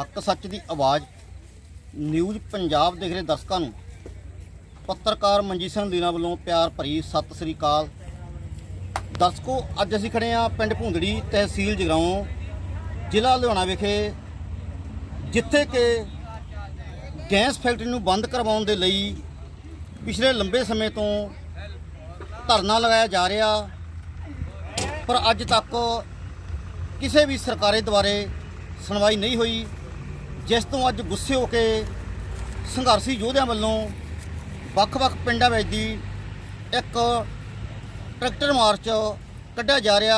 ਹੱਕ ਸੱਚ ਦੀ ਆਵਾਜ਼। ਨਿਊਜ਼ ਪੰਜਾਬ ਦੇਖ ਰਹੇ ਦਰਸ਼ਕਾਂ ਨੂੰ। ਪੱਤਰਕਾਰ ਮਨਜੀਤ ਸਿੰਘ ਲੀਨਾ ਵੱਲੋਂ ਪਿਆਰ ਭਰੀ ਸਤਿ ਸ੍ਰੀ ਅਕਾਲ। ਦਰਸ਼ਕੋ, ਅੱਜ ਅਸੀਂ ਖੜੇ ਹਾਂ ਪਿੰਡ ਭੁੰਦੜੀ ਤਹਿਸੀਲ ਜਗਰਾਉਂ, ਜ਼ਿਲ੍ਹਾ ਲੁਧਿਆਣਾ ਵਿਖੇ, ਜਿੱਥੇ ਕਿ ਗੈਸ ਫੈਕਟਰੀ ਨੂੰ ਬੰਦ ਕਰਵਾਉਣ ਦੇ ਲਈ ਪਿਛਲੇ ਲੰਬੇ ਸਮੇਂ ਤੋਂ ਧਰਨਾ ਲਗਾਇਆ ਜਾ ਰਿਹਾ। ਪਰ ਅੱਜ ਤੱਕ ਕਿਸੇ ਵੀ ਸਰਕਾਰੀ ਦੁਆਰੇ ਸੁਣਵਾਈ ਨਹੀਂ ਹੋਈ। ਜਿਸ ਤੋਂ ਅੱਜ ਗੁੱਸੇ ਹੋ ਕੇ ਸੰਘਰਸ਼ੀ ਯੋਧਿਆਂ ਵੱਲੋਂ ਵੱਖ-ਵੱਖ ਪਿੰਡਾਂ ਵਿੱਚ ਦੀ ਇੱਕ ਟਰੈਕਟਰ ਮਾਰਚ ਕੱਢਿਆ ਜਾ ਰਿਹਾ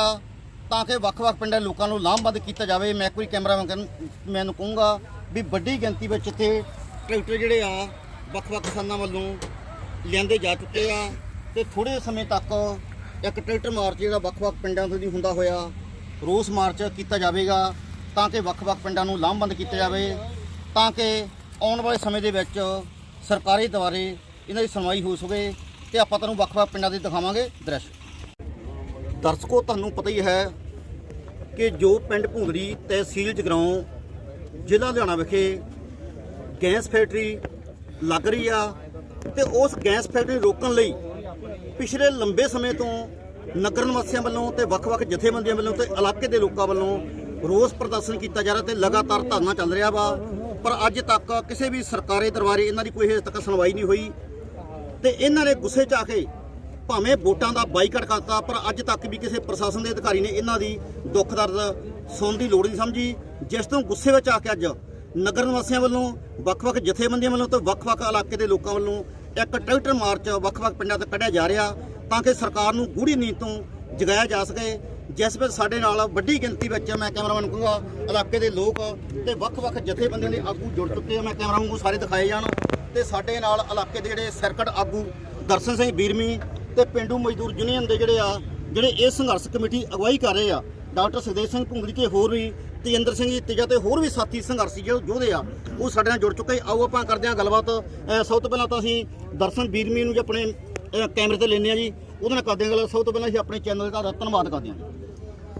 ਤਾਂ ਕਿ ਵੱਖ-ਵੱਖ ਪਿੰਡਾਂ ਦੇ ਲੋਕਾਂ ਨੂੰ ਲਾਮਬੰਦ ਕੀਤਾ ਜਾਵੇ। ਮੈਂ ਕੋਈ ਕੈਮਰਾਮੈਨ ਮੈਨੂੰ ਕਹੂੰਗਾ ਵੀ ਵੱਡੀ ਗਿਣਤੀ ਵਿੱਚ ਇੱਥੇ ਟਰੈਕਟਰ ਜਿਹੜੇ ਆ, ਵੱਖ-ਵੱਖ ਕਿਸਾਨਾਂ ਵੱਲੋਂ ਲਿਆਂਦੇ ਜਾ ਚੁੱਕੇ ਆ ਤੇ ਥੋੜੇ ਸਮੇਂ ਤੱਕ ਇੱਕ ਟਰੈਕਟਰ ਮਾਰਚ ਜਿਹੜਾ ਵੱਖ-ਵੱਖ ਪਿੰਡਾਂ ਤੋਂ ਦੀ ਹੁੰਦਾ ਹੋਇਆ, ਰੋਸ ਮਾਰਚ ਕੀਤਾ ਜਾਵੇਗਾ। ਤਾਂ ਕਿ ਵੱਖ-ਵੱਖ ਪਿੰਡਾਂ ਨੂੰ ਲਾਮਬੰਦ ਕੀਤਾ ਜਾਵੇ, ਤਾਂ ਕਿ ਆਉਣ ਵਾਲੇ ਸਮੇਂ ਦੇ ਵਿੱਚ ਸਰਕਾਰੀ ਦੁਆਰੇ ਇਹਨਾਂ ਦੀ ਸੁਣਵਾਈ ਹੋ ਸਕੇ ਤੇ ਆਪਾਂ ਤੁਹਾਨੂੰ ਵੱਖ-ਵੱਖ ਪਿੰਡਾਂ ਦੇ ਦਿਖਾਵਾਂਗੇ ਦ੍ਰਿਸ਼। ਦਰਸ਼ਕੋ, ਤੁਹਾਨੂੰ ਪਤਾ ਹੀ ਹੈ ਕਿ ਜੋ ਪਿੰਡ ਭੁੰਦਰੀ ਤਹਿਸੀਲ ਜਗਰਾਉਂ ਜ਼ਿਲ੍ਹਾ ਲੁਧਿਆਣਾ ਵਿਖੇ ਗੈਸ ਫੈਕਟਰੀ ਲੱਗ ਰਹੀ ਆ ਤੇ ਉਸ ਗੈਸ ਫੈਕਟਰੀ ਨੂੰ ਰੋਕਣ ਲਈ ਪਿਛਲੇ ਲੰਬੇ ਸਮੇਂ ਤੋਂ ਨਗਰ ਨਿਵਾਸੀਆਂ ਵੱਲੋਂ ਤੇ ਵੱਖ-ਵੱਖ ਜਥੇਬੰਦੀਆਂ ਵੱਲੋਂ ਤੇ ਇਲਾਕੇ ਦੇ ਲੋਕਾਂ ਵੱਲੋਂ ਰੋਸ ਪ੍ਰਦਰਸ਼ਨ ਕੀਤਾ ਜਾ ਰਿਹਾ ਤੇ ਲਗਾਤਾਰ ਧਰਨਾ ਚੱਲ ਰਿਹਾ ਵਾ। ਪਰ ਅੱਜ ਤੱਕ ਕਿਸੇ ਵੀ ਸਰਕਾਰੀ ਦਰਬਾਰੇ ਇਹਨਾਂ ਦੀ ਕੋਈ ਹਜੇ ਤੱਕ ਸੁਣਵਾਈ ਨਹੀਂ ਹੋਈ। ਤੇ ਇਹਨਾਂ ਨੇ ਗੁੱਸੇ 'ਚ ਆ ਕੇ ਭਾਵੇਂ ਵੋਟਾਂ ਦਾ ਬਾਈਕਾਟ ਕਰਤਾ, ਪਰ ਅੱਜ ਤੱਕ ਵੀ ਕਿਸੇ ਪ੍ਰਸ਼ਾਸਨ ਦੇ ਅਧਿਕਾਰੀ ਨੇ ਇਹਨਾਂ ਦੀ ਦੁੱਖ ਦਰਦ ਸੁਣਨ ਦੀ ਲੋੜ ਨਹੀਂ ਸਮਝੀ। ਜਿਸ ਤੋਂ ਗੁੱਸੇ ਵਿੱਚ ਆ ਕੇ ਅੱਜ ਨਗਰ ਨਿਵਾਸੀਆਂ ਵੱਲੋਂ, ਵੱਖ-ਵੱਖ ਜਥੇਬੰਦੀਆਂ ਵੱਲੋਂ ਤੇ ਵੱਖ-ਵੱਖ ਇਲਾਕੇ ਦੇ ਲੋਕਾਂ ਵੱਲੋਂ ਇੱਕ ਟਰੈਕਟਰ ਮਾਰਚ ਵੱਖ-ਵੱਖ ਪਿੰਡਾਂ ਤੋਂ ਕੱਢਿਆ ਜਾ ਰਿਹਾ ਤਾਂ ਕਿ ਸਰਕਾਰ ਨੂੰ ਗੂੜੀ ਨੀਂਦ ਤੋਂ ਜਗਾਇਆ ਜਾ ਸਕੇ। ਜਿਸ ਵਿੱਚ ਸਾਡੇ ਨਾਲ ਵੱਡੀ ਗਿਣਤੀ ਵਿੱਚ ਮੈਂ ਕੈਮਰਾਮੈਨ ਕਹੂੰਗਾ, ਇਲਾਕੇ ਦੇ ਲੋਕ ਤੇ ਵੱਖ-ਵੱਖ ਜਥੇਬੰਦੀਆਂ ਦੇ ਆਗੂ ਜੁੜ ਚੁੱਕੇ ਆ। ਮੈਂ ਕੈਮਰਾਮੈਨ ਨੂੰ ਸਾਰੇ ਦਿਖਾਏ ਜਾਣ ਤੇ ਸਾਡੇ ਨਾਲ ਇਲਾਕੇ ਦੇ ਜਿਹੜੇ ਸਰਕਟ ਆਗੂ ਦਰਸ਼ਨ ਸਿੰਘ ਬੀਰਮੀ ਤੇ ਪਿੰਡੂ ਮਜ਼ਦੂਰ ਯੂਨੀਅਨ ਦੇ ਜਿਹੜੇ ਆ, ਜਿਹੜੇ ਇਹ ਸੰਘਰਸ਼ ਕਮੇਟੀ ਅਗਵਾਈ ਕਰ ਰਹੇ ਆ, ਡਾਕਟਰ ਸੁਖਦੇਵ ਸਿੰਘ ਭੁੰਗਲੀ ਤੇ ਹੋਰ ਵੀ, ਤੇਜਿੰਦਰ ਸਿੰਘ ਜੀ ਤੇਜਾ ਤੇ ਹੋਰ ਵੀ ਸਾਥੀ ਸੰਘਰਸ਼ੀ ਜਿਹੜੇ ਯੋਧੇ ਆ, ਉਹ ਸਾਡੇ ਨਾਲ ਜੁੜ ਚੁੱਕੇ ਆਓ ਆਪਾਂ ਕਰਦੇ ਹਾਂ ਗੱਲਬਾਤ। ਸਭ ਤੋਂ ਪਹਿਲਾਂ ਤਾਂ ਅਸੀਂ ਦਰਸ਼ਨ ਬੀਰਮੀ ਨੂੰ ਜੀ ਆਪਣੇ ਕੈਮਰੇ ਤੇ ਲੈਂਦੇ ਆ ਜੀ। ਉਹਦੇ ਨਾਲ ਕਰਦੇ ਹਾਂ ਗੱਲ। ਸਭ ਤੋਂ ਪਹਿਲਾਂ ਅਸੀਂ ਆਪਣੇ ਚੈਨਲ ਦਾ ਧੰਨਵਾਦ ਕਰਦੇ ਹਾਂ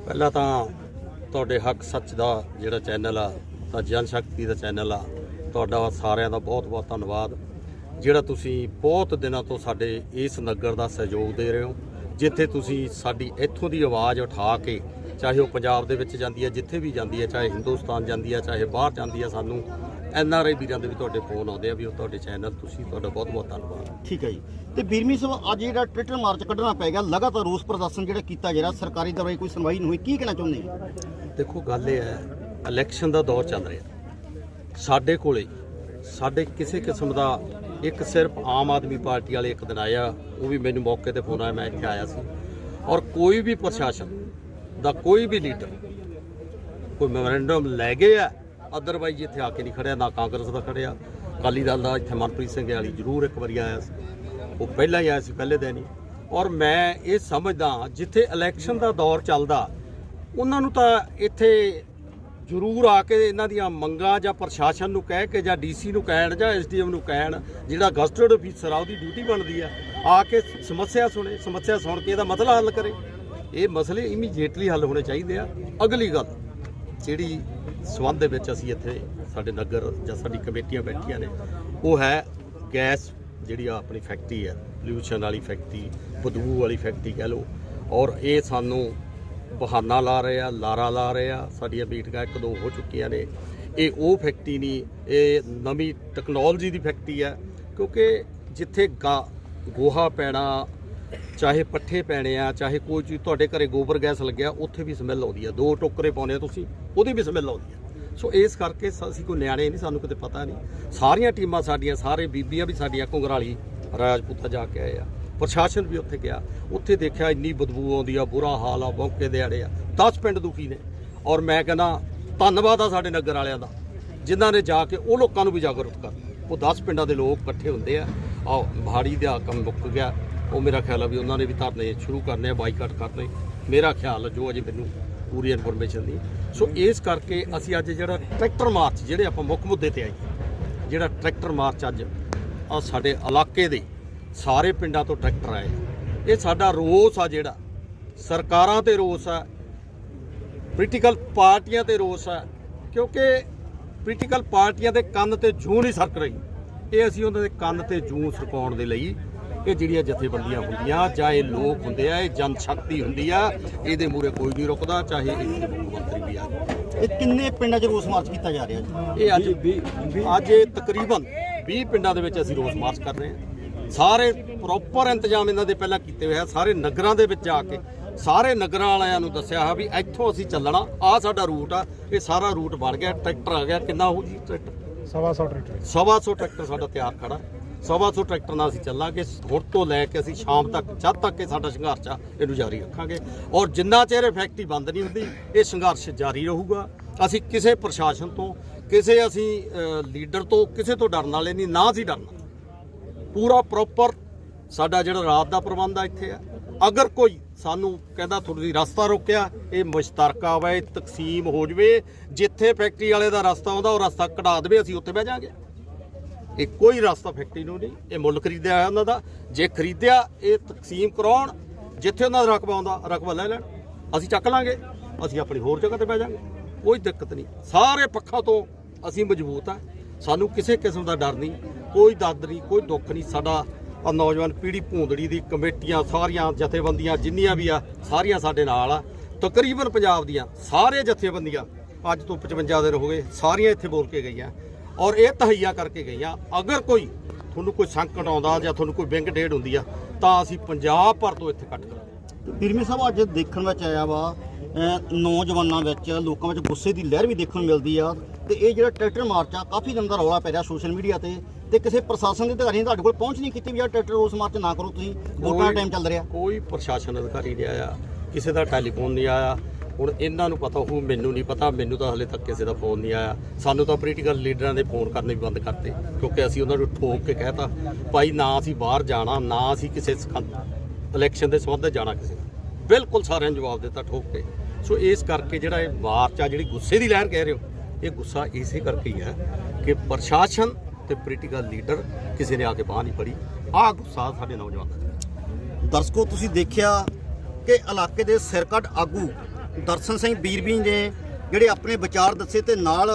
ਪਹਿਲਾਂ ਤਾਂ ਤੁਹਾਡੇ ਹੱਕ ਸੱਚ ਦਾ ਜਿਹੜਾ ਚੈਨਲ ਆ, ਤਾਂ ਜਨ ਸ਼ਕਤੀ ਦਾ ਚੈਨਲ ਆ, ਤੁਹਾਡਾ ਸਾਰਿਆਂ ਦਾ ਬਹੁਤ ਬਹੁਤ ਧੰਨਵਾਦ। ਜਿਹੜਾ ਤੁਸੀਂ ਬਹੁਤ ਦਿਨਾਂ ਤੋਂ ਸਾਡੇ ਇਸ ਨਗਰ ਦਾ ਸਹਿਯੋਗ ਦੇ ਰਹੇ ਹੋ, ਜਿੱਥੇ ਤੁਸੀਂ ਸਾਡੀ ਇੱਥੋਂ ਦੀ ਆਵਾਜ਼ ਉਠਾ ਕੇ ਚਾਹੇ ਉਹ ਪੰਜਾਬ ਦੇ ਵਿੱਚ ਜਾਂਦੀ ਹੈ, ਜਿੱਥੇ ਵੀ ਜਾਂਦੀ ਹੈ, ਚਾਹੇ ਹਿੰਦੁਸਤਾਨ ਜਾਂਦੀ ਹੈ, ਚਾਹੇ ਬਾਹਰ ਜਾਂਦੀ ਹੈ ਸਾਨੂੰ ਐਨ ਆਰ ਆਈ ਵੀਰਾਂ ਦੇ ਵੀ ਤੁਹਾਡੇ ਫੋਨ ਆਉਂਦੇ ਆ ਵੀ ਉਹ ਤੁਹਾਡੇ ਚੈਨਲ ਤੁਸੀਂ ਤੁਹਾਡਾ ਬਹੁਤ ਬਹੁਤ ਧੰਨਵਾਦ। ਠੀਕ ਹੈ ਜੀ। ਤੇ ਬੀਰਮੀ ਸਾਹਿਬ ਅੱਜ ਜਿਹੜਾ ਟਵਿੱਟਰ ਮਾਰਚ ਕੱਢਣਾ ਪੈ ਗਿਆ ਲਗਾਤਾਰ ਰੋਸ ਪ੍ਰਦਰਸ਼ਨ ਜਿਹੜਾ ਕੀਤਾ ਜਾ ਰਿਹਾ ਸਰਕਾਰੀ ਦਰਬਾਰੇ ਕੋਈ ਸੁਣਵਾਈ ਨਹੀਂ ਹੋਈ। ਕੀ ਕਹਿਣਾ ਚਾਹੁੰਦੇ ਆ ਦੇਖੋ ਗੱਲ ਇਹ ਹੈ ਇਲੈਕਸ਼ਨ ਦਾ ਦੌਰ ਚੱਲ ਰਿਹਾ। ਸਾਡੇ ਕੋਲੇ ਸਾਡੇ ਕਿਸੇ ਕਿਸਮ ਦਾ ਇੱਕ ਸਿਰਫ ਆਮ ਆਦਮੀ ਪਾਰਟੀ ਵਾਲੇ ਇੱਕ ਦਿਨ ਆਇਆ ਉਹ ਵੀ ਮੈਨੂੰ ਮੌਕੇ ਤੇ ਫੋਨ ਆਇਆ ਮੈਂ ਇੱਥੇ ਆਇਆ ਸੀ। ਔਰ ਕੋਈ ਵੀ ਪ੍ਰਸ਼ਾਸਨ ਦਾ ਕੋਈ ਵੀ ਲੀਡਰ ਕੋਈ ਮੈਮੋਰੈਂਡਮ ਲੈ ਗਏ ਆ ਅਦਰਵਾਈਜ਼ ਇੱਥੇ ਆ ਕੇ ਨਹੀਂ ਖੜਿਆ, ਨਾ ਕਾਂਗਰਸ ਦਾ ਖੜਿਆ। ਅਕਾਲੀ ਦਲ ਦਾ ਇੱਥੇ ਮਨਪ੍ਰੀਤ ਸਿੰਘ ਵਾਲੀ ਜ਼ਰੂਰ ਇੱਕ ਵਾਰੀ ਆਇਆ ਸੀ। ਉਹ ਪਹਿਲਾਂ ਹੀ ਆਇਆ ਸੀ, ਪਹਿਲੇ ਦਿਨ ਹੀ। ਔਰ ਮੈਂ ਇਹ ਸਮਝਦਾ ਜਿੱਥੇ ਇਲੈਕਸ਼ਨ ਦਾ ਦੌਰ ਚੱਲਦਾ, ਉਹਨਾਂ ਨੂੰ ਤਾਂ ਇੱਥੇ ਜ਼ਰੂਰ ਆ ਕੇ ਇਹਨਾਂ ਦੀਆਂ ਮੰਗਾਂ ਜਾਂ ਪ੍ਰਸ਼ਾਸਨ ਨੂੰ ਕਹਿ ਕੇ ਜਾਂ ਡੀਸੀ ਨੂੰ ਕਹਿਣ ਜਾਂ ਐਸਡੀਐਮ ਨੂੰ ਕਹਿਣ, ਜਿਹੜਾ ਗਸਟਡ ਅਫੀਸਰ ਆ, ਉਹਦੀ ਡਿਊਟੀ ਬਣਦੀ ਆ। ਆ ਕੇ ਸਮੱਸਿਆ ਸੁਣੇ, ਸਮੱਸਿਆ ਸੁਣ ਕੇ ਇਹਦਾ ਮਸਲਾ ਹੱਲ ਕਰੇ। ਇਹ ਮਸਲੇ ਇਮੀਡੀਏਟਲੀ ਹੱਲ ਹੋਣੇ ਚਾਹੀਦੇ ਆ। ਅਗਲੀ ਗੱਲ ਜਿਹੜੀ ਸਬੰਧ ਦੇ ਵਿੱਚ ਅਸੀਂ ਇੱਥੇ ਸਾਡੇ ਨਗਰ ਜਾਂ ਸਾਡੀ ਕਮੇਟੀਆਂ ਬੈਠੀਆਂ ਨੇ, ਉਹ ਹੈ ਗੈਸ ਜਿਹੜੀ ਆ ਆਪਣੀ ਫੈਕਟਰੀ ਹੈ ਪੋਲਿਊਸ਼ਨ ਵਾਲੀ ਫੈਕਟਰੀ, ਬਦਬੂ ਵਾਲੀ ਫੈਕਟਰੀ ਕਹਿ ਲਓ। ਔਰ ਇਹ ਸਾਨੂੰ ਬਹਾਨਾ ਲਾ ਰਹੇ ਆ, ਲਾਰਾ ਲਾ ਰਹੇ ਆ। ਸਾਡੀਆਂ ਮੀਟਿੰਗਾਂ ਇੱਕ ਦੋ ਹੋ ਚੁੱਕੀਆਂ ਨੇ। ਇਹ ਉਹ ਫੈਕਟਰੀ ਨਹੀਂ, ਇਹ ਨਵੀਂ ਟੈਕਨੋਲੋਜੀ ਦੀ ਫੈਕਟਰੀ ਹੈ। ਕਿਉਂਕਿ ਜਿੱਥੇ ਗਾ- ਗੋਹਾ ਪੈਣਾ, ਚਾਹੇ ਪੱਠੇ ਪੈਣੇ ਆ, ਚਾਹੇ ਕੋਈ ਚੀਜ਼ ਤੁਹਾਡੇ ਘਰੇ ਗੋਬਰ ਗੈਸ ਲੱਗਿਆ, ਉੱਥੇ ਵੀ ਸਮੈਲ ਆਉਂਦੀ ਆ। ਦੋ ਟੋਕਰੇ ਪਾਉਣੇ ਆ ਤੁਸੀਂ। ਉਹਦੀ ਵੀ ਸਮੈਲ ਆਉਂਦੀ ਆ। ਸੋ ਇਸ ਕਰਕੇ ਅਸੀਂ ਕੋਈ ਨਿਆਣੇ ਨਹੀਂ, ਸਾਨੂੰ ਕਿਤੇ ਪਤਾ ਨਹੀਂ। ਸਾਰੀਆਂ ਟੀਮਾਂ ਸਾਡੀਆਂ, ਸਾਰੇ ਬੀਬੀਆਂ ਵੀ ਸਾਡੀਆਂ ਘੁੰਗਰਾਲੀ ਰਾਜਪੂਤਾ ਜਾ ਕੇ ਆਏ ਆ। ਪ੍ਰਸ਼ਾਸਨ ਵੀ ਉੱਥੇ ਗਿਆ। ਉੱਥੇ ਦੇਖਿਆ ਇੰਨੀ ਬਦਬੂ ਆਉਂਦੀ ਆ, ਬੁਰਾ ਹਾਲ ਆ, ਮੌਕੇ ਦੇ ਆੜੇ ਆ। 10 ਪਿੰਡ ਦੁਖੀ ਨੇ। ਔਰ ਮੈਂ ਕਹਿੰਦਾ, ਧੰਨਵਾਦ ਆ ਸਾਡੇ ਨਗਰ ਵਾਲਿਆਂ ਦਾ, ਜਿਨ੍ਹਾਂ ਨੇ ਜਾ ਕੇ ਉਹ ਲੋਕਾਂ ਨੂੰ ਵੀ ਜਾਗਰੂਕ ਕਰ ਉਹ 10 ਪਿੰਡਾਂ ਦੇ ਲੋਕ ਇਕੱਠੇ ਹੁੰਦੇ ਆ। ਆ ਭਾੜੀ ਦਾ ਕੰਮ ਮੁੱਕ ਗਿਆ। ਉਹ ਮੇਰਾ ਖਿਆਲ ਆ ਵੀ ਉਹਨਾਂ ਨੇ ਵੀ ਧਰਨੇ ਸ਼ੁਰੂ ਕਰਨੇ ਆ, ਬਾਈਕਾਟ ਕਰਨੇ। ਮੇਰਾ ਖਿਆਲ ਜੋ ਅਜੇ ਮੈਨੂੰ ਪੂਰੀ ਇਨਫੋਰਮੇਸ਼ਨ ਨਹੀਂ। ਸੋ ਇਸ ਕਰਕੇ ਅਸੀਂ ਅੱਜ ਜਿਹੜਾ ਟਰੈਕਟਰ ਮਾਰਚ, ਜਿਹੜੇ ਆਪਾਂ ਮੁੱਖ ਮੁੱਦੇ ਤੇ ਆਈਏ ਜਿਹੜਾ ਟਰੈਕਟਰ ਮਾਰਚ ਅੱਜ ਆ ਸਾਡੇ ਇਲਾਕੇ ਦੇ ਸਾਰੇ ਪਿੰਡਾਂ ਤੋਂ ਟਰੈਕਟਰ ਆਏ ਇਹ ਸਾਡਾ ਰੋਸ ਆ ਜਿਹੜਾ, ਸਰਕਾਰਾਂ ਤੇ ਰੋਸ ਆ ਪੋਲੀਟੀਕਲ ਪਾਰਟੀਆਂ ਤੇ ਰੋਸ ਆ, ਕਿਉਂਕਿ ਪੋਲੀਟੀਕਲ ਪਾਰਟੀਆਂ ਦੇ ਕੰਨ ਤੇ ਜੂੰ ਨਹੀਂ ਸਰਕ ਰਹੀ। ਇਹ ਅਸੀਂ ਉਹਨਾਂ ਦੇ ਕੰਨ ਤੇ ਜੂੰ ਸਰਕਾਉਣ ਦੇ ਲਈ ਇਹ ਜਿਹੜੀਆਂ ਜਥੇਬੰਦੀਆਂ ਹੁੰਦੀਆਂ ਚਾਹੇ ਲੋਕ ਹੁੰਦੇ ਆ ਇਹ ਜਨ ਸ਼ਕਤੀ ਹੁੰਦੀ ਆ ਇਹਦੇ ਮੂਰੇ ਕੋਈ ਨਹੀਂ ਰੁਕਦਾ ਚਾਹੇ ਇਹ ਮੁੱਖ ਮੰਤਰੀ ਵੀ ਆ। ਇਹ ਕਿੰਨੇ ਪਿੰਡਾਂ 'ਚ ਰੋਸ ਮਾਰਚ ਕੀਤਾ ਜਾ ਰਿਹਾ ਜੀ? ਇਹ ਅੱਜ ਅੱਜ ਇਹ ਤਕਰੀਬਨ 20 ਪਿੰਡਾਂ ਦੇ ਵਿੱਚ ਅਸੀਂ ਰੋਸ ਮਾਰਚ ਕਰ ਰਹੇ ਹਾਂ। ਸਾਰੇ ਪ੍ਰੋਪਰ ਇੰਤਜ਼ਾਮ ਇਹਨਾਂ ਦੇ ਪਹਿਲਾਂ ਕੀਤੇ ਹੋਏ ਆ ਸਾਰੇ ਨਗਰਾਂ ਦੇ ਵਿੱਚ ਜਾ ਕੇ ਸਾਰੇ ਨਗਰਾਂ ਵਾਲਿਆਂ ਨੂੰ ਦੱਸਿਆ ਹੈ ਵੀ ਇੱਥੋਂ ਅਸੀਂ ਚੱਲਣਾ ਆ ਸਾਡਾ ਰੂਟ ਆ ਇਹ ਸਾਰਾ ਰੂਟ ਬਣ ਗਿਆ ਟਰੈਕਟਰ ਆ ਗਿਆ ਕਿੰਨਾ ਹੋਊ ਜੀ ਟਰੈਕਟਰ? ਸਵਾ ਸੌ ਟਰੈਕਟਰ। ਸਵਾ ਸੌ ਟਰੈਕਟਰ ਸਾਡਾ ਤਿਆਰ ਖੜਾ। ਸਵਾ ਸੌ ਟਰੈਕਟਰ ਨਾਲ ਅਸੀਂ ਚੱਲਾਂਗੇ। ਹੁਣ ਤੋਂ ਲੈ ਕੇ ਅਸੀਂ ਸ਼ਾਮ ਤੱਕ, ਜਦ ਤੱਕ ਇਹ ਸਾਡਾ ਸੰਘਰਸ਼ ਆ, ਇਹਨੂੰ ਜਾਰੀ ਰੱਖਾਂਗੇ। ਔਰ ਜਿੰਨਾ ਚਿਰ ਇਹ ਫੈਕਟਰੀ ਬੰਦ ਨਹੀਂ ਹੁੰਦੀ, ਇਹ ਸੰਘਰਸ਼ ਜਾਰੀ ਰਹੂਗਾ। ਅਸੀਂ ਕਿਸੇ ਪ੍ਰਸ਼ਾਸਨ ਤੋਂ, ਕਿਸੇ ਅਸੀਂ ਲੀਡਰ ਤੋਂ ਕਿਸੇ ਤੋਂ ਡਰਨ ਵਾਲੇ ਨਹੀਂ, ਨਾ ਅਸੀਂ ਡਰਨਾ। ਪੂਰਾ ਪ੍ਰੋਪਰ ਸਾਡਾ ਜਿਹੜਾ ਰਾਤ ਦਾ ਪ੍ਰਬੰਧ ਆ ਇੱਥੇ ਆ। ਅਗਰ ਕੋਈ ਸਾਨੂੰ ਕਹਿੰਦਾ ਤੁਸੀਂ ਰਸਤਾ ਰੋਕਿਆ, ਇਹ ਮੁਸ਼ਤਰਕਾ ਵਾ ਇਹ ਤਕਸੀਮ ਹੋ ਜਵੇ, ਜਿੱਥੇ ਫੈਕਟਰੀ ਵਾਲੇ ਦਾ ਰਸਤਾ ਆਉਂਦਾ, ਉਹ ਰਸਤਾ ਕਢਾ ਦੇਵੇ, ਅਸੀਂ ਉੱਥੇ ਬਹਿ ਜਾਾਂਗੇ। ਇਹ ਕੋਈ ਰਸਤਾ ਫੈਕਟਰੀ ਨੂੰ ਨਹੀਂ, ਇਹ ਮੁੱਲ ਖਰੀਦਿਆ ਹੋਇਆ ਉਹਨਾਂ ਦਾ। ਜੇ ਖਰੀਦਿਆ, ਇਹ ਤਕਸੀਮ ਕਰਾਉਣ, ਜਿੱਥੇ ਉਹਨਾਂ ਦਾ ਰਕਬਾ ਆਉਂਦਾ, ਰਕਬਾ ਲੈ ਲੈਣ। ਅਸੀਂ ਚੱਕ ਲਾਂਗੇ, ਅਸੀਂ ਆਪਣੀ ਹੋਰ ਜਗ੍ਹਾ ਤੇ ਬਹਿ ਜਾਾਂਗੇ। ਕੋਈ ਦਿੱਕਤ ਨਹੀਂ। ਸਾਰੇ ਪੱਖਾਂ ਤੋਂ ਅਸੀਂ ਮਜ਼ਬੂਤ ਆ। ਸਾਨੂੰ ਕਿਸੇ ਕਿਸਮ ਦਾ ਡਰ ਨਹੀਂ, ਕੋਈ ਦਰਦ ਨਹੀਂ, ਕੋਈ ਦੁੱਖ ਨਹੀਂ। ਸਾਡਾ ਆ ਨੌਜਵਾਨ ਪੀੜ੍ਹੀ ਭੂੰਦੜੀ ਦੀ ਕਮੇਟੀਆਂ, ਸਾਰੀਆਂ ਜਥੇਬੰਦੀਆਂ ਜਿੰਨੀਆਂ ਵੀ ਆ, ਸਾਰੀਆਂ ਸਾਡੇ ਨਾਲ ਆ। ਤਕਰੀਬਨ ਪੰਜਾਬ ਦੀਆਂ ਸਾਰੇ ਜਥੇਬੰਦੀਆਂ ਅੱਜ ਤੋਂ 55 ਦਿਨ ਹੋ ਗਏ, ਸਾਰੀਆਂ ਇੱਥੇ ਬੋਲ ਕੇ ਗਈਆਂ। ਔਰ ਇਹ ਤਹਈਆ ਕਰਕੇ ਗਈਆਂ ਅਗਰ ਕੋਈ ਤੁਹਾਨੂੰ ਕੋਈ ਸੰਕਟ ਆਉਂਦਾ ਜਾਂ ਤੁਹਾਨੂੰ ਕੋਈ ਵਿੰਗ ਡੇਢ ਹੁੰਦੀ ਆ ਤਾਂ ਅਸੀਂ ਪੰਜਾਬ ਭਰ ਤੋਂ ਇੱਥੇ ਕੱਟ ਕਰਾਂਗੇ। ਬਿਰਮੀ ਸਾਹਿਬ ਅੱਜ ਦੇਖਣ ਵਿੱਚ ਆਇਆ ਵਾ ਨੌਜਵਾਨਾਂ ਵਿੱਚ ਲੋਕਾਂ ਵਿੱਚ ਗੁੱਸੇ ਦੀ ਲਹਿਰ ਵੀ ਦੇਖਣ ਨੂੰ ਮਿਲਦੀ ਆ ਤੇ ਇਹ ਜਿਹੜਾ ਟਰੈਕਟਰ ਮਾਰਚ ਆ ਕਾਫੀ ਦਿਨ ਦਾ ਰੌਲਾ ਪੈ ਰਿਹਾ ਸੋਸ਼ਲ ਮੀਡੀਆ ਤੇ ਤੇ ਕਿਸੇ ਪ੍ਰਸ਼ਾਸਨ ਦੇ ਅਧਿਕਾਰੀ ਨੇ ਤੁਹਾਡੇ ਕੋਲ ਪਹੁੰਚ ਨਹੀਂ ਕੀਤੀ ਵੀ ਆ ਟਰੈਕਟਰ ਰੋਸ ਮਾਰਚ ਨਾ ਕਰੋ ਤੁਸੀਂ ਵੋਟਾਂ ਦਾ ਟਾਈਮ ਚੱਲ ਰਿਹਾ। ਕੋਈ ਪ੍ਰਸ਼ਾਸਨ ਅਧਿਕਾਰੀ ਨਹੀਂ ਆਇਆ ਕਿਸੇ ਦਾ ਟੈਲੀਫੋਨ ਨਹੀਂ ਆਇਆ ਹੁਣ ਇਹਨਾਂ ਨੂੰ ਪਤਾ ਹੋਊ ਮੈਨੂੰ ਨਹੀਂ ਪਤਾ, ਮੈਨੂੰ ਤਾਂ ਹਲੇ ਤੱਕ ਕਿਸੇ ਦਾ ਫੋਨ ਨਹੀਂ ਆਇਆ। ਸਾਨੂੰ ਤਾਂ ਪੋਲੀਟੀਕਲ ਲੀਡਰਾਂ ਦੇ ਫੋਨ ਕਰਨੇ ਵੀ ਬੰਦ ਕਰਤੇ, ਕਿਉਂਕਿ ਅਸੀਂ ਉਹਨਾਂ ਨੂੰ ਠੋਕ ਕੇ ਕਹਿਤਾ, ਭਾਈ ਨਾ ਅਸੀਂ ਬਾਹਰ ਜਾਣਾ, ਨਾ ਅਸੀਂ ਕਿਸੇ ਇਲੈਕਸ਼ਨ ਦੇ ਸੰਬੰਧ ਜਾਣਾ ਕਿਸੇ ਨਾਲ। ਬਿਲਕੁਲ ਸਾਰਿਆਂ ਨੂੰ ਜਵਾਬ ਦਿੱਤਾ ਠੋਕ ਕੇ। ਸੋ ਇਸ ਕਰਕੇ ਜਿਹੜਾ ਇਹ ਮਾਰਚ ਆ, ਜਿਹੜੀ ਗੁੱਸੇ ਦੀ ਲਹਿਰ ਕਹਿ ਰਹੇ ਹੋ, ਇਹ ਗੁੱਸਾ ਇਸੇ ਕਰਕੇ ਹੀ ਹੈ ਕਿ ਪ੍ਰਸ਼ਾਸਨ ਤੇ ਪੋਲੀਟੀਕਲ ਲੀਡਰ ਕਿਸੇ ਨੇ ਆ ਕੇ ਬਾਹ ਨਹੀਂ ਫੜੀ। ਆਹ ਗੁੱਸਾ ਸਾਡੇ ਨੌਜਵਾਨ ਦਰਸ਼ਕੋ, ਤੁਸੀਂ ਦੇਖਿਆ ਕਿ ਇਲਾਕੇ ਦੇ ਸਿਰਕਟ ਆਗੂ ਦਰਸ਼ਨ ਸਿੰਘ ਬੀਰਬੀ ਨੇ ਜਿਹੜੇ ਆਪਣੇ ਵਿਚਾਰ ਦੱਸੇ ਤੇ ਨਾਲ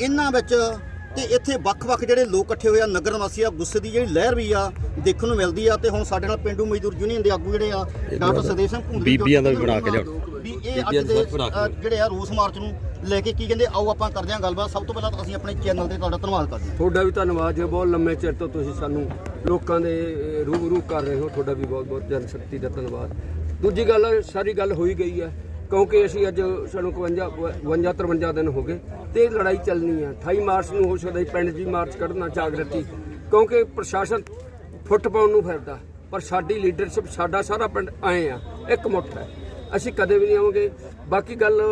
ਇਹਨਾਂ ਵਿੱਚ ਤੇ ਇੱਥੇ ਵੱਖ-ਵੱਖ ਜਿਹੜੇ ਲੋਕ ਇਕੱਠੇ ਹੋਏ ਆ ਨਗਰ ਨਿਵਾਸੀ ਆ ਗੁੱਸੇ ਦੀ ਜਿਹੜੀ ਲਹਿਰ ਵੀ ਆ ਦੇਖਣ ਨੂੰ ਮਿਲਦੀ ਆ ਤੇ ਹੁਣ ਸਾਡੇ ਨਾਲ ਪਿੰਡੂ ਮਜ਼ਦੂਰ ਯੂਨੀਅਨ ਦੇ ਆਗੂ ਜਿਹੜੇ ਆ ਡਾਕਟਰ ਸਦੇਵ ਸਿੰਘ ਭੁੰਦਲੀ ਬੀਬੀਆਂ ਦਾ ਵੀ ਬਣਾ ਕੇ ਲਿਆਓ। ਵੀ ਇਹ ਅੱਜ ਦੇ ਜਿਹੜੇ ਆ ਰੋਸ ਮਾਰਚ ਨੂੰ ਲੈ ਕੇ ਕੀ ਕਹਿੰਦੇ ਆਓ ਆਪਾਂ ਕਰਦੇ ਹਾਂ ਗੱਲਬਾਤ। ਸਭ ਤੋਂ ਪਹਿਲਾਂ ਤਾਂ ਅਸੀਂ ਆਪਣੇ ਚੈਨਲ ਤੇ ਤੁਹਾਡਾ ਧੰਨਵਾਦ ਕਰਦੇ ਹਾਂ। ਤੁਹਾਡਾ ਵੀ ਧੰਨਵਾਦ ਜੀ ਬਹੁਤ ਲੰਮੇ ਚਿਰ ਤੋਂ ਤੁਸੀਂ ਸਾਨੂੰ ਲੋਕਾਂ ਦੇ ਰੂਬਰੂ ਕਰ ਰਹੇ ਹੋ ਤੁਹਾਡਾ ਵੀ ਬਹੁਤ ਬਹੁਤ ਜਨ ਸ਼ਕਤੀ ਦਾ ਧੰਨਵਾਦ। ਦੂਜੀ ਗੱਲ ਸਾਰੀ ਗੱਲ ਹੋਈ ਗਈ ਹੈ। ਕਿਉਂਕਿ ਅਸੀਂ ਅੱਜ ਸਾਨੂੰ 51 52 53 ਦਿਨ ਹੋ ਗਏ ਤੇ ਇਹ ਲੜਾਈ ਚੱਲਣੀ ਹੈ 28 ਮਾਰਚ ਨੂੰ ਹੋ ਸਕਦਾ ਪਿੰਡ 'ਚ ਮਾਰਚ ਕੱਢਣਾ, ਜਾਗਰਤੀ। ਕਿਉਂਕਿ ਪ੍ਰਸ਼ਾਸਨ ਫੁੱਟ ਪਾਉਣ ਨੂੰ ਫਿਰਦਾ, ਪਰ ਸਾਡੀ ਲੀਡਰਸ਼ਿਪ, ਸਾਡਾ ਸਾਰਾ ਪਿੰਡ ਆਏ ਆ, ਇੱਕ ਮੁੱਠ ਹੈ। ਅਸੀਂ ਕਦੇ ਵੀ ਨਹੀਂ ਆਵਾਂਗੇ। ਬਾਕੀ ਗੱਲ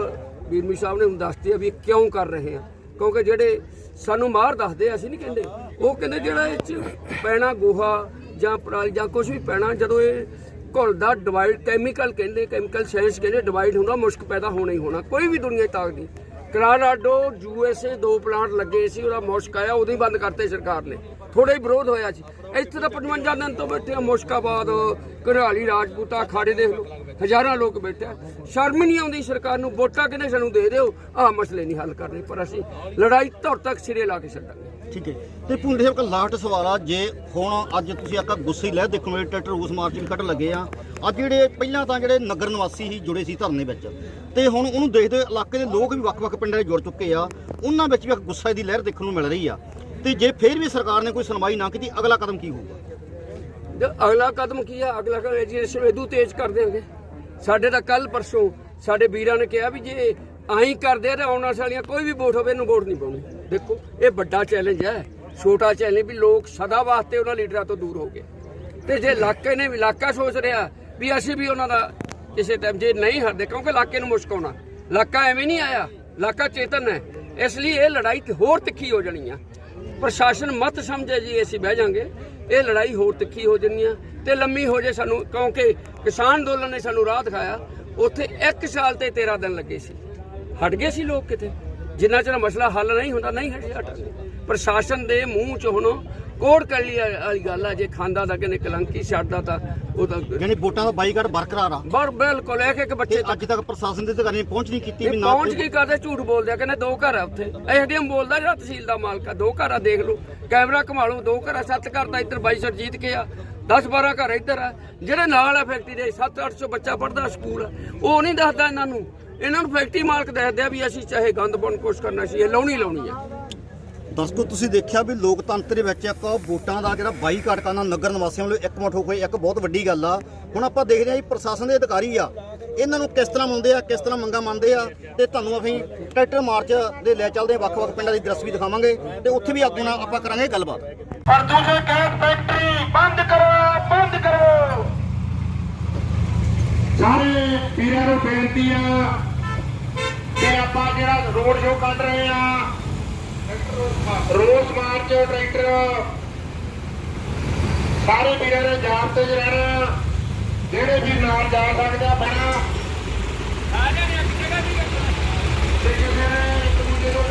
ਵੀਰਮੀ ਸਾਹਿਬ ਨੇ ਹੁਣ ਦੱਸਤੀ ਆ ਵੀ ਇਹ ਕਿਉਂ ਕਰ ਰਹੇ ਆ। ਕਿਉਂਕਿ ਜਿਹੜੇ ਸਾਨੂੰ ਮਾਰ ਦੱਸਦੇ ਅਸੀਂ ਨਹੀਂ ਕਹਿੰਦੇ। ਉਹ ਕਹਿੰਦੇ ਜਿਹੜਾ ਇਹ ਚ ਪੈਣਾ ਗੋਹਾ ਜਾਂ ਪਰਾਲੀ ਜਾਂ ਕੁਝ ਵੀ ਪੈਣਾ, ਜਦੋਂ ਇਹ ਘੁਲਦਾ ਡਿਵਾਈਡ ਕੈਮੀਕਲ ਕਹਿੰਦੇ ਕੈਮੀਕਲ ਸਾਇੰਸ ਕਹਿੰਦੇ ਡਿਵਾਈਡ ਹੁੰਦਾ, ਮੁਸ਼ਕ ਪੈਦਾ ਹੋਣਾ ਹੀ ਹੋਣਾ, ਕੋਈ ਵੀ ਦੁਨੀਆ 'ਚ ਤਾਕਤ ਨਹੀਂ। ਕਰਾਰਾਡੋ ਯੂਐਸਏ ਦੋ ਪਲਾਂਟ ਲੱਗੇ ਸੀ, ਉਹਦਾ ਮੁਸ਼ਕ ਆਇਆ ਉਦੋਂ ਹੀ ਬੰਦ ਕਰਤੇ ਸਰਕਾਰ ਨੇ। ਥੋੜਾ ਹੀ ਵਿਰੋਧ ਹੋਇਆ ਸੀ। ਇੱਥੇ ਤਾਂ 55 ਦਿਨ ਤੋਂ ਬੈਠੇ ਆ ਮੁਸ਼ਕਾਬਾਦ ਘਰਾਲੀ, ਰਾਜਪੂਤਾ ਖਾੜੇ ਦੇਖ ਲਓ, ਹਜ਼ਾਰਾਂ ਲੋਕ ਬੈਠੇ ਸ਼ਰਮ ਨਹੀਂ ਆਉਂਦੀ ਸਰਕਾਰ ਨੂੰ, ਵੋਟਾਂ ਕਿਨੇ ਸਾਨੂੰ ਦੇ ਦਿਓ ਆਹ ਮਸਲੇ ਨਹੀਂ ਹੱਲ ਕਰਨੇ, ਪਰ ਅਸੀਂ ਲੜਾਈ ਧੁਰ ਤੱਕ ਸਿਰੇ ਲਾ ਕੇ ਛੱਡਾਂਗੇ। ਠੀਕ ਹੈ। ਤੇ ਭੁੰਡੇ ਸਾਹਿਬ ਕੋਲ ਲਾਸਟ ਸਵਾਲ ਆ, ਜੇ ਹੁਣ ਅੱਜ ਤੁਸੀਂ ਆਕਾ ਗੁੱਸੇ ਲੈ ਦੇਖਣ ਵੇਲੇ ਟਰੈਕਟਰ ਰੂਸ ਮਾਰਚ ਵੀ ਕੱਢ ਲੱਗੇ ਆ, ਅੱਜ ਜਿਹੜੇ ਪਹਿਲਾਂ ਤਾਂ ਜਿਹੜੇ ਨਗਰ ਨਿਵਾਸੀ ਹੀ ਜੁੜੇ ਸੀ ਧਰਨੇ ਵਿੱਚ, ਤੇ ਹੁਣ ਉਹਨੂੰ ਦੇਖਦੇ ਹੋਏ ਇਲਾਕੇ ਦੇ ਲੋਕ ਵੀ ਵੱਖ-ਵੱਖ ਪਿੰਡਾਂ 'ਚ ਜੁੜ ਚੁੱਕੇ ਆ, ਉਹਨਾਂ ਵਿੱਚ ਵੀ ਇੱਕ ਗੁੱਸੇ ਦੀ ਲਹਿਰ ਦੇਖਣ ਨੂੰ ਮਿਲ ਰਹੀ ਆ। ਤੇ ਜੇ ਫੇਰ ਵੀ ਸਰਕਾਰ ਨੇ ਕੋਈ ਸੁਣਵਾਈ ਨਾ ਕੀਤੀ, ਅਗਲਾ ਕਦਮ ਕੀ ਹੋਊਗਾ? ਅਗਲਾ ਕਦਮ ਕੀ ਆ? ਅਗਲਾ ਕਦਮ ਐਜੀਟੇਸ਼ਨ ਇਦੂ ਤੇਜ਼ ਕਰ ਦੇਵਾਂਗੇ ਸਾਡੇ ਤਾਂ ਕੱਲ ਪਰਸੋਂ ਸਾਡੇ ਵੀਰਾਂ ਨੇ ਕਿਹਾ ਵੀ ਜੇ ਆਈ ਕਰਦੇ ਆ, ਤੇ ਆਉਣ ਵਾਲੀਆਂ ਕੋਈ ਵੀ ਵੋਟ ਹੋਵੇ, ਇਹਨੂੰ ਵੋਟ ਨਹੀਂ ਪਾਉਣੀ। ਦੇਖੋ, ਇਹ ਵੱਡਾ ਚੈਲੰਜ ਹੈ, ਛੋਟਾ ਚੈਲੰਜ ਵੀ ਲੋਕ ਸਦਾ ਵਾਸਤੇ ਉਹਨਾਂ ਲੀਡਰਾਂ ਤੋਂ ਦੂਰ ਹੋ ਗਏ। ਤੇ ਜੇ ਇਲਾਕੇ ਨੇ ਵੀ, ਇਲਾਕਾ ਸੋਚ ਰਿਹਾ ਵੀ ਅਸੀਂ ਵੀ ਉਹਨਾਂ ਦਾ ਕਿਸੇ ਟਾਈਮ ਜੇ ਨਹੀਂ ਹਟਦੇ ਕਿਉਂਕਿ ਇਲਾਕੇ ਨੂੰ ਮੁਸ਼ਕ ਆਉਣਾ। ਇਲਾਕਾ ਐਵੇਂ ਨਹੀਂ ਆਇਆ, ਇਲਾਕਾ ਚੇਤਨ ਹੈ। ਇਸ ਲਈ ਇਹ ਲੜਾਈ ਹੋਰ ਤਿੱਖੀ ਹੋ ਜਾਣੀ ਆ। ਪ੍ਰਸ਼ਾਸਨ ਮਤ ਸਮਝੇ ਜੀ, ਅਸੀਂ ਬਹਿ ਜਾਾਂਗੇ। ਇਹ ਲੜਾਈ ਹੋਰ ਤਿੱਖੀ ਹੋ ਜਾਣੀ ਆ ਤੇ ਲੰਮੀ ਹੋ ਜੇ ਸਾਨੂੰ, ਕਿਉਂਕਿ ਕਿਸਾਨ ਅੰਦੋਲਨ ਨੇ ਸਾਨੂੰ ਰਾਹ ਦਿਖਾਇਆ। ਉੱਥੇ 1 ਸਾਲ ਤੇ 13 ਦਿਨ ਲੱਗੇ ਸੀ। ਹਟ ਗਏ ਸੀ ਲੋਕ ਕਿਤੇ? ਜਿੰਨਾ ਚਿਰ ਮਸਲਾ ਹੱਲ ਨਹੀਂ ਹੁੰਦਾ ਨਹੀਂ ਹਟੇ ਹਟਣਗੇ ਪ੍ਰਸ਼ਾਸਨ ਦੇ ਮੂੰਹ ਚ ਹੁਣ ਕੋੜ ਕੱਲੀ ਵਾਲੀ ਗੱਲ ਆ ਜੇ ਖਾਂਦਾ ਤਾਂ ਕਿਨੇ ਕਲੰਕੀ ਛੱਡਦਾ ਤਾਂ ਉਹ ਤਾਂ ਯਾਨੀ ਵੋਟਾਂ ਦਾ ਬਾਈਕਾਟ ਬਰਕਰਾਰ ਆ। ਬਰ ਬਿਲਕੁਲ ਇੱਕ ਇੱਕ ਬੱਚੇ ਅੱਜ ਤੱਕ ਪ੍ਰਸ਼ਾਸਨ ਦੇ ਅਧਿਕਾਰੀਆਂ ਪਹੁੰਚ ਨਹੀਂ ਕੀਤੀ ਵੀ ਨਾ ਪਹੁੰਚ ਕੀ ਕਰਦੇ? ਝੂਠ ਬੋਲਦੇ ਆ ਕਹਿੰਦੇ ਦੋ ਘਰ ਆ ਉੱਥੇ। ਐਸਡੀਐਮ ਬੋਲਦਾ ਜਿਹੜਾ ਤਹਿਸੀਲ ਦਾ ਮਾਲਕ ਆ ਦੋ ਘਰ ਆ ਦੇਖ ਲਓ। ਕੈਮਰਾ ਘੁਮਾ ਲਓ ਦੋ ਘਰ ਆ ਸੱਤ ਘਰ ਦਾ ਇੱਧਰ ਬਾਈ ਸਰਜੀਤ ਕੇ ਆ 10 12 ਘਰ ਇੱਧਰ ਆ। ਜਿਹੜੇ ਨਾਲ ਆ ਫੈਕਟਰੀ ਦੇ 7 800 ਬੱਚਾ ਪੜਦਾ ਸਕੂਲ ਉਹ ਨਹੀਂ ਦੱਸਦਾ ਇਹਨਾਂ ਨੂੰ ਇਹਨਾਂ ਨੂੰ ਫੈਕਟਰੀ ਮਾਲਕ ਦੱਸਦੇ ਆ ਵੀ ਅਸੀਂ ਚਾਹੇ ਗੰਦ ਪਾਉਣ ਦੀ ਕੋਸ਼ਿਸ਼ ਕਰਨਾ ਸੀ ਇਹ ਲਾਉਣੀ ਲਾਉਣੀ ਆ। ਦਰਸ਼ਕੋ ਤੁਸੀਂ ਦੇਖਿਆ ਵੀ ਲੋਕਤੰਤਰ ਦੇ ਵਿੱਚ ਇੱਕ ਵੋਟਾਂ ਦਾ ਜਿਹੜਾ ਬਾਈਕਾਟ ਕਰਨਾ ਨਗਰ ਨਿਵਾਸੀਆਂ ਵੱਲੋਂ ਇੱਕਮਠ ਹੋ ਕੇ ਇੱਕ ਬਹੁਤ ਵੱਡੀ ਗੱਲ ਆ। ਹੁਣ ਆਪਾਂ ਦੇਖਦੇ ਹਾਂ ਜੀ ਪ੍ਰਸ਼ਾਸਨ ਦੇ ਅਧਿਕਾਰੀ ਆ। ਇਹਨਾਂ ਨੂੰ ਕਿਸ ਤਰ੍ਹਾਂ ਮੰਨਦੇ ਆ ਕਿਸ ਤਰ੍ਹਾਂ ਮੰਗਾ ਮੰਨਦੇ ਆ? ਤੇ ਤੁਹਾਨੂੰ ਅਸੀਂ ਟਰੈਕਟਰ ਮਾਰਚ ਦੇ ਲੈ ਚੱਲਦੇ ਵੱਖ-ਵੱਖ ਪਿੰਡਾਂ ਦੀ ਦ੍ਰਿਸ਼ ਵੀ ਦਿਖਾਵਾਂਗੇ। ਤੇ ਉੱਥੇ ਵੀ ਅੱਗੋਂ ਨਾਲ ਆਪਾਂ ਕਰਾਂਗੇ ਗੱਲਬਾਤ। ਪ੍ਰਦੂਸ਼ਣ ਗੈਸ ਫੈਕਟਰੀ ਬੰਦ ਕਰੋ ਬੰਦ ਕਰੋ। ਸਾਰੇ ਵੀਰਾਂ ਨੂੰ ਬੇਨਤੀ ਆ ਕਿ ਆਪਾਂ ਜਿਹੜਾ ਰੋਡ ਸ਼ੋਅ ਕੱਢ ਰਹੇ ਆ, ਰੋਸ ਮਾਰਚ ਟਰੈਕਟਰ, ਸਾਰੇ ਵੀਰਾਂ ਨੇ ਜਾਨ ਤੇ ਰਹਿਣਾ ਜਿਹੜੇ ਵੀ ਨਾਲ ਜਾ ਸਕਦੇ ਆ ਬਣਾ ਤੇ ਕਿਸੇ ਨੇ ਇੱਕ ਦੂਜੇ ਨੂੰ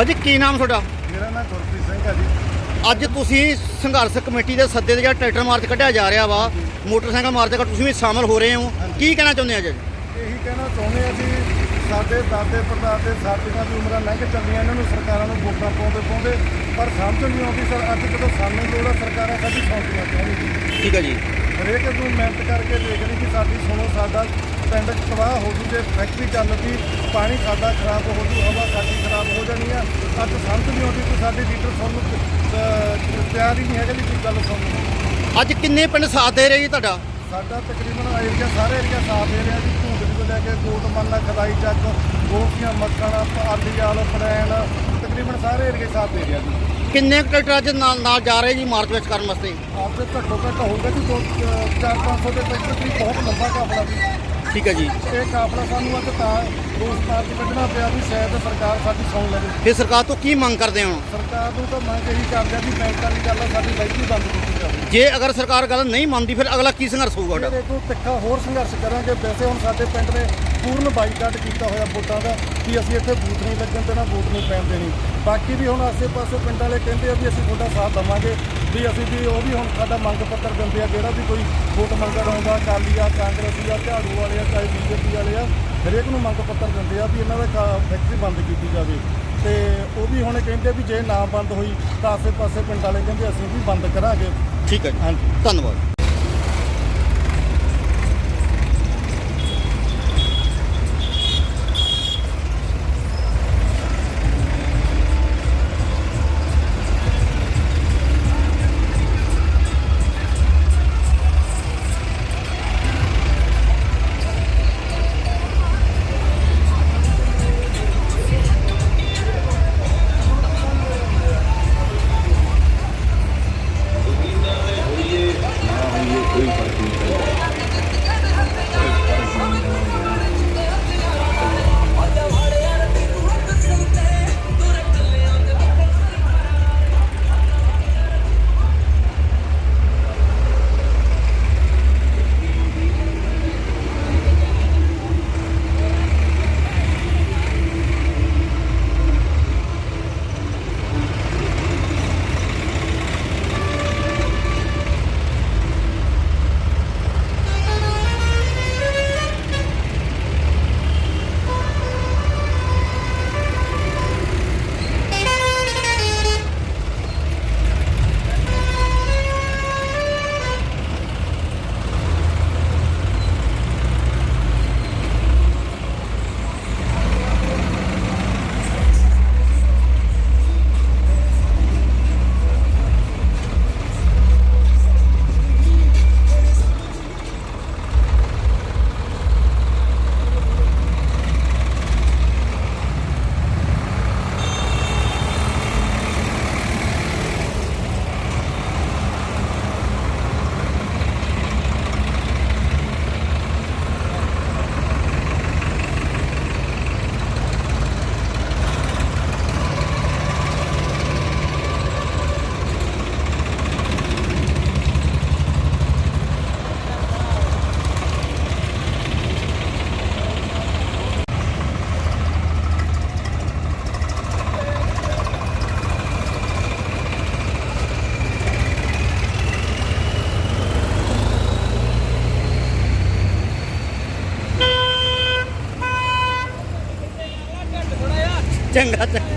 ਬਾਜੀ ਕੀ ਨਾਮ ਤੁਹਾਡਾ? ਮੇਰਾ ਨਾਮ ਗੁਰਪ੍ਰੀਤ ਸਿੰਘ ਹੈ ਜੀ। ਅੱਜ ਤੁਸੀਂ ਸੰਘਰਸ਼ ਕਮੇਟੀ ਦੇ ਸੱਦੇ ਤੇ ਜਿਹੜਾ ਟਰੈਕਟਰ ਮਾਰਚ ਕੱਢਿਆ ਜਾ ਰਿਹਾ ਵਾ ਮੋਟਰਸਾਈਕਲ ਮਾਰਚ ਕਰ ਤੁਸੀਂ ਵੀ ਸ਼ਾਮਲ ਹੋ ਰਹੇ ਹੋ। ਕੀ ਕਹਿਣਾ ਚਾਹੁੰਦੇ ਆ ਅੱਜ ਇਹੀ ਕਹਿਣਾ ਚਾਹੁੰਦੇ ਆ ਜੀ ਸਾਡੇ ਦਾਦੇ ਪੜਦਾਦੇ ਸਾਡੀਆਂ ਦੀ ਉਮਰਾਂ ਲੰਘ ਚੱਲੀਆਂ ਇਹਨਾਂ ਨੂੰ ਸਰਕਾਰਾਂ ਨੂੰ ਵੋਟਾਂ ਪਾਉਂਦੇ ਪਾਉਂਦੇ ਪਰ ਸਮਝ ਨਹੀਂ ਆਉਂਦੀ ਸਰ ਅੱਜ ਜਦੋਂ ਸਾਨੂੰ ਲੋੜ ਆ ਸਰਕਾਰਾਂ ਸਾਡੀ ਸੌਂਪੀਆਂ ਚਾਹੁੰਦੀ ਠੀਕ ਹੈ ਜੀ। ਹਰੇਕ ਨੂੰ ਮਿਹਨਤ ਕਰਕੇ ਦੇਖ ਰਹੀ ਕਿ ਸਾਡੀ ਸੁਣੋ ਸਾਡਾ ਪਿੰਡ ਤਬਾਹ ਹੋ ਜੂ ਜੇ ਫੈਕਟਰੀ ਚੱਲ ਪਈ। ਪਾਣੀ ਸਾਡਾ ਖਰਾਬ ਹੋ ਜੂ ਹਵਾ ਸਾਡੀ ਖਰਾਬ ਹੋ ਜਾਣੀ ਆ। ਅੱਜ ਸਮਝ ਨਹੀਂ ਆਉਂਦੀ ਕਿ ਸਾਡੇ ਲੀਡਰ ਸਾਨੂੰ ਅਹ, ਤਿਆਰ ਹੀ ਨਹੀਂ ਹੈਗੇ ਜੀ ਕੋਈ ਗੱਲ ਸੁਣਨ ਨੂੰ। ਅੱਜ ਕਿੰਨੇ ਪਿੰਡ ਸਾਥ ਦੇ ਰਹੇ ਜੀ ਤੁਹਾਡਾ? ਸਾਡਾ ਤਕਰੀਬਨ ਏਰੀਆ ਸਾਰੇ ਏਰੀਆ ਸਾਫ਼ ਦੇ ਰਿਹਾ ਜੀ। ਭੂੰਦੜੀ ਤੋਂ ਲੈ ਕੇ ਕੋਟ ਮੰਨਾ ਖਦਾਈ ਚੱਕ ਗੋਪੀਆਂ ਮੱਖਣ ਆਲੀਆਲ ਪੜੈਣ ਤਕਰੀਬਨ ਸਾਰੇ ਏਰੀਆ ਸਾਫ਼ ਦੇ ਰਿਹਾ ਜੀ। ਕਿੰਨੇ ਕੁ ਟਰੈਕਟਰ ਅੱਜ ਨਾਲ ਨਾਲ ਜਾ ਰਹੇ ਜੀ ਮਾਰਚ ਵਿੱਚ ਕਰਨ ਵਾਸਤੇ? ਆਪਦੇ ਘੱਟੋ ਘੱਟ ਹੋਊਗਾ ਜੀ ਦੋ ਚਾਰ ਪੰਜ ਸੌ ਦੇ ਟਰੈਕਟਰ ਵੀ ਬਹੁਤ ਲੰਬਾ ਕਾਫਲਾ ਜੀ। ਠੀਕ ਹੈ ਜੀ। ਇਹ ਕਾਫਲਾ ਸਾਨੂੰ ਅੱਜ ਤਾਂ ਰੋਸ ਮਾਰਚ ਕੱਢਣਾ ਪਿਆ ਵੀ ਸ਼ਾਇਦ ਸਰਕਾਰ ਸਾਡੀ ਸੁਣ ਲਵੇ। ਫਿਰ ਸਰਕਾਰ ਤੋਂ ਕੀ ਮੰਗ ਕਰਦੇ ਹੋ? ਸਰਕਾਰ ਨੂੰ ਤਾਂ ਮੰਗ ਇਹੀ ਕਰਦੇ ਆ ਵੀ ਬੈਂਕਾਂ ਦੀ ਗੱਲ ਆ ਸਾਡੀ ਲਾਈਫ ਬੰਦ ਕੀਤੀ ਜਾਵੇ। ਜੇ ਅਗਰ ਸਰਕਾਰ ਗੱਲ ਨਹੀਂ ਮੰਨਦੀ ਫਿਰ ਅਗਲਾ ਕੀ ਸੰਘਰਸ਼ ਹੋਊਗਾ ਫਿਰ ਤੁਹਾਡਾ? ਇਹ ਤੋਂ ਤਿੱਖਾ ਹੋਰ ਸੰਘਰਸ਼ ਕਰਾਂਗੇ ਵੈਸੇ ਹੁਣ ਸਾਡੇ ਪਿੰਡ ਨੇ ਪੂਰਨ ਬਾਈਕਾਟ ਕੀਤਾ ਹੋਇਆ ਵੋਟਾਂ ਦਾ ਕਿ ਅਸੀਂ ਇੱਥੇ ਬੂਥ ਨਹੀਂ ਲੱਗਣ ਦੇਣਾ ਵੋਟ ਨਹੀਂ ਪੈਣ ਦੇਣੀ। ਬਾਕੀ ਵੀ ਹੁਣ ਆਸੇ-ਪਾਸੇ ਪਿੰਡ ਵਾਲੇ ਕਹਿੰਦੇ ਆ ਵੀ ਅਸੀਂ ਤੁਹਾਡਾ ਸਾਥ ਦੇਵਾਂਗੇ ਵੀ ਅਸੀਂ ਵੀ ਉਹ ਵੀ ਹੁਣ ਸਾਡਾ ਮੰਗ ਪੱਤਰ ਦਿੰਦੇ ਆ ਜਿਹੜਾ ਵੀ ਕੋਈ ਵੋਟ ਮੰਗਣ ਆਉਂਦਾ ਅਕਾਲੀ ਆ ਕਾਂਗਰਸੀ ਆ ਝਾੜੂ ਵਾਲੇ ਆ ਚਾਹੇ ਬੀਜੇਪੀ ਵਾਲੇ ਆ ਹਰੇਕ ਨੂੰ ਮੰਗ ਪੱਤਰ ਦਿੰਦੇ ਆ ਵੀ ਇਹਨਾਂ ਦਾ ਫੈਕਟਰੀ ਬੰਦ ਕੀਤੀ ਜਾਵੇ। ਤੇ ਉਹ ਵੀ ਹੁਣ ਕਹਿੰਦੇ ਵੀ ਜੇ ਨਾ ਬੰਦ ਹੋਈ ਤਾਂ ਆਸੇ-ਪਾਸੇ ਪਿੰਡ ਵਾਲੇ ਕਹਿੰਦੇ ਅਸੀਂ ਵੀ ਬੰਦ ਕਰਾਂਗੇ। ਠੀਕ ਹੈ ਹਾਂਜੀ। ਧੰਨਵਾਦ। ちゃんがあった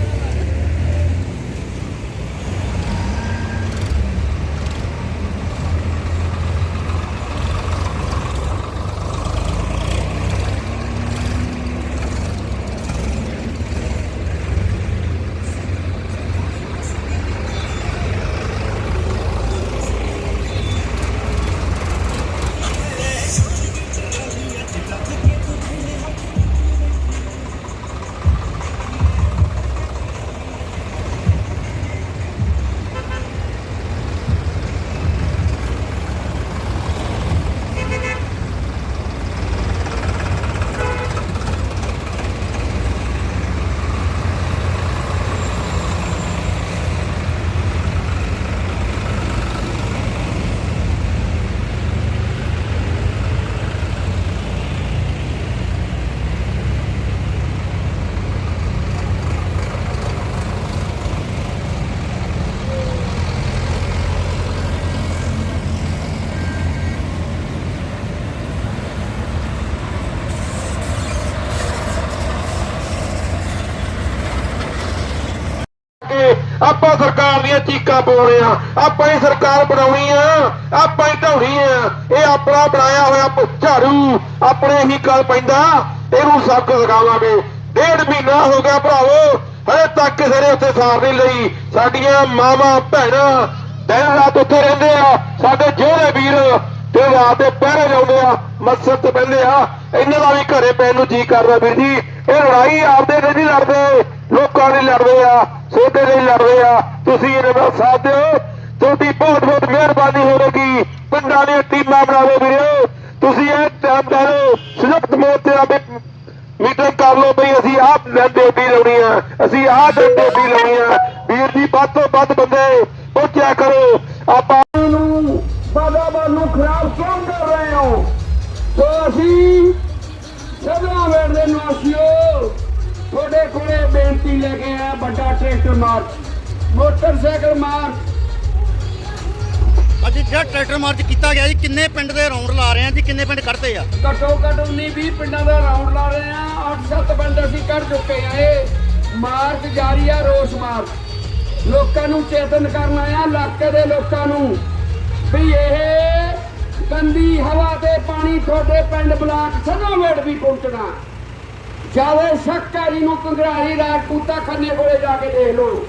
ਦੇਵਾਂਗੇ ਆਪਾਂ ਸਰਕਾਰ ਦੀਆਂ ਚੀਕਾਂ ਪਾਉਣੇ ਆ ਆਪਾਂ ਹੀ ਸਰਕਾਰ ਬਣਾਉਣੀ ਆ। ਆਪਾਂ ਹੀ ਢਾਉਣੀ ਆ। ਇਹ ਆਪਣਾ ਬਣਾਇਆ ਹੋਇਆ ਝਾੜੂ। ਆਪਣੇ ਹੀ ਗੱਲ ਪੈਂਦਾ। ਇਹਨੂੰ ਸਬਕ ਸਿਖਾਵਾਂਗੇ ਡੇਢ ਮਹੀਨਾ ਹੋ ਗਿਆ ਭਰਾਵੋ। ਹਲੇ ਤੱਕ ਕਿਸੇ ਨੇ ਉੱਥੇ ਸਾਰ ਨਹੀਂ ਲਈ। ਸਾਡੀਆਂ ਮਾਵਾਂ, ਭੈਣਾਂ ਦਿਨ ਰਾਤ ਉੱਥੇ ਰਹਿੰਦੇ ਆ। ਸਾਡੇ ਜਿਹੜੇ ਵੀਰ ਤੇ ਰਾਤ ਦੇ ਪਹਿਰੇ ਲਾਉਂਦੇ ਆ। ਮਸਜਿਦ ਤੇ ਬਹਿੰਦੇ ਆ। ਇਹਨਾਂ ਦਾ ਵੀ ਘਰੇ ਪੈਣ ਨੂੰ ਜੀ ਕਰਦਾ ਵੀਰ ਜੀ। ਇਹ ਲੜਾਈ ਆਪਦੇ ਲਈ ਨਹੀਂ ਲੜਦੇ। ਲੋਕਾਂ ਲਈ ਲੜਦੇ ਆ, ਸੋਡੇ ਲਈ ਲੜਦੇ ਆ। ਤੁਸੀਂ ਇਹਨਾਂ ਦਾ ਸਾਥ ਦਿਓ। ਤੁਹਾਡੀ ਬਹੁਤ ਬਹੁਤ ਮਿਹਰਬਾਨੀ ਹੋਵੇਗੀ। ਪਿੰਡਾਂ ਦੀਆਂ ਟੀਮਾਂ ਬਣਾਵੇ ਵੀਰੋ। ਤੁਸੀਂ ਇਹ ਟਾਈਮ ਕਰੋ ਸੰਯੁਕਤ ਮੋਰਚੇ ਦਾ ਵੀ ਮੀਟਿੰਗ ਕਰ ਲਓ ਬਈ। ਅਸੀਂ ਆਹ ਡਿਊਟੀ ਲਾਉਣੀ ਆ। ਅਸੀਂ ਆਹ ਡਿਊਟੀ ਲਾਉਣੀ ਆ। ਵੀਰ ਜੀ, ਵੱਧ ਤੋਂ ਵੱਧ ਬੰਦੇ ਗਿਆ ਜੀ, ਕਿੰਨੇ ਪਿੰਡ ਦੇ ਰਾਉਂਡ ਲਾ ਰਹੇ ਆ ਜੀ, ਕਿੰਨੇ ਪਿੰਡ ਕੱਢਦੇ ਆ? ਘੱਟੋ ਘੱਟ 19 20 ਪਿੰਡਾਂ ਦਾ ਰਾਉਂਡ ਲਾ ਰਹੇ ਆ 8-7 ਪਿੰਡ ਅਸੀਂ ਕੱਢ ਚੁੱਕੇ ਆ ਇਹ। ਮਾਰਚ ਜਾਰੀ ਆ, ਰੋਸ ਮਾਰਚ। ਲੋਕਾਂ ਨੂੰ ਚੇਤਨ ਕਰਨਾ ਆ, ਇਲਾਕੇ ਦੇ ਲੋਕਾਂ ਨੂੰ, ਵੀ ਇਹ ਗੰਦੀ ਹਵਾ ਤੇ ਪਾਣੀ ਤੁਹਾਡੇ ਪਿੰਡ ਬਲਾਕ ਸਦੋਵੇੜ ਵੀ ਪਹੁੰਚਣਾ। ਜਾਵੇ ਸ਼ੱਕ ਹੈ ਜਿਹਨੂੰ ਕੰਗਰਾਲੀ ਰਾਜਪੂਤਾ ਖੰਨੇ ਕੋਲੇ ਜਾ ਕੇ ਦੇਖ ਲਓ।